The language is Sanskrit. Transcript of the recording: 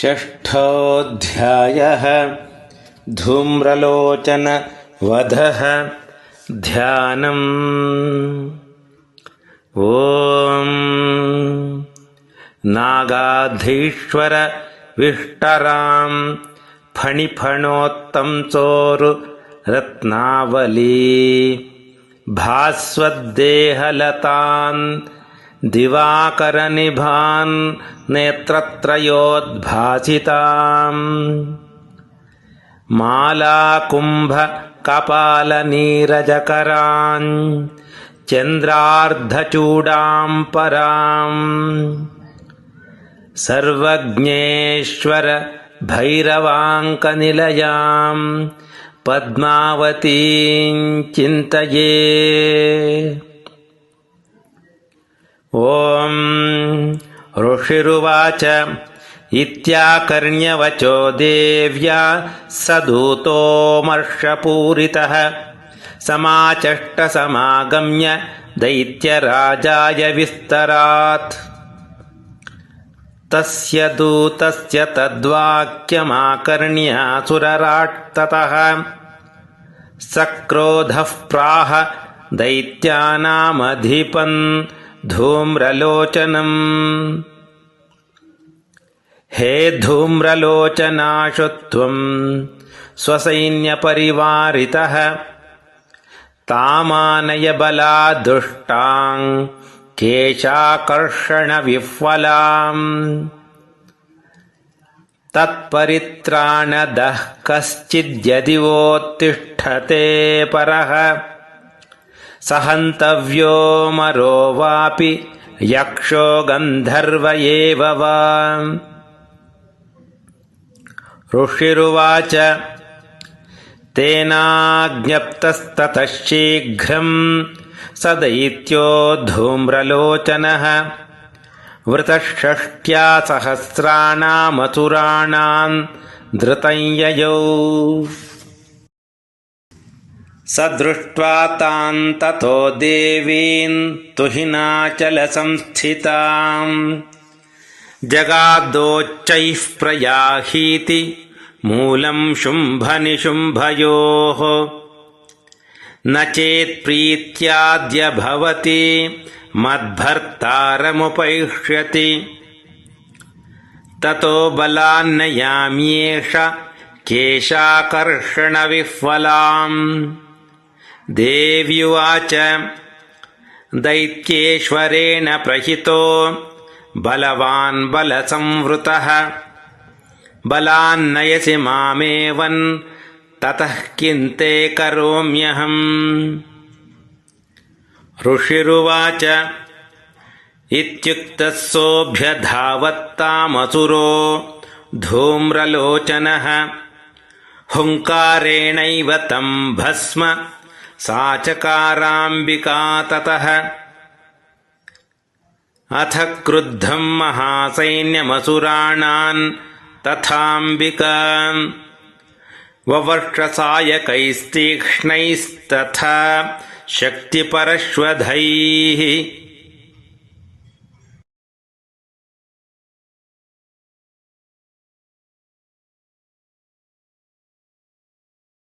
षष्ठोऽध्यायः धूम्रलोचनवधः ध्यानम् ॐ नागाधीश्वरविष्टरां फणिफणोत्तं चोरु रत्नावली भास्वद्देहलतान् दिवाकरनिभान् नेत्रत्रयोद्भासिताम्। मालाकुम्भकपालनीरजकरान् चन्द्रार्धचूडाम् पराम् सर्वज्ञेश्वर भैरवाङ्कनिलयाम् पद्मावतीम् चिन्तये ॐ ऋषिरुवाच इत्याकर्ण्यवचो देव्या स दूतोमर्षपूरितः समाचष्टसमागम्य दैत्यराजाय विस्तरात्। तस्य दूतस्य तद्वाक्यमाकर्ण्यासुरराट्ततः सक्रोधः प्राह दैत्यानामधिपन् धूम्रलोचनम्। हे धूम्रलोचनाशु त्वम् स्वसैन्यपरिवारितः तामानय बलादुष्टाम् केशाकर्षणविह्वलाम्। तत्परित्राणदः कश्चिद्यदि वोत्तिष्ठते परः स हन्तव्यो मरो वापि यक्षो गन्धर्व एव वा। ऋषिरुवाच तेनाज्ञप्तस्ततः शीघ्रम् स दैत्यो धूम्रलोचनः। वृतषष्ट्या सहस्राणामसुराणाम् धृतं ययौ स दृष्ट्वा तान् ततो देवीन् तुहिनाचलसंस्थिताम्। जगादोच्चैः प्रयाहीति मूलम् शुम्भनिशुम्भयोः। न चेत्प्रीत्याद्य भवति मद्भर्तारमुपैष्यति। ततो बलान्नयाम्येष केशाकर्षणविह्वलाम् देव्युवाच। दैत्येश्वरेण प्रहितो। बलवान् बलसंवृतः। बलान्नयसि मामेवन्। ततः किन्ते करोम्यहम्? ऋषिरुवाच। इत्युक्तः सोऽभ्यधावत्तामसुरो। धूम्रलोचनः। हुङ्कारेणैव तम् भस्म सा चकाराम्बिका ततः अथ क्रुद्धम् महासैन्यमसुराणान् तथाम्बिका ववर्षसायकैस्तीक्ष्णैस्तथा शक्तिपरश्वधैः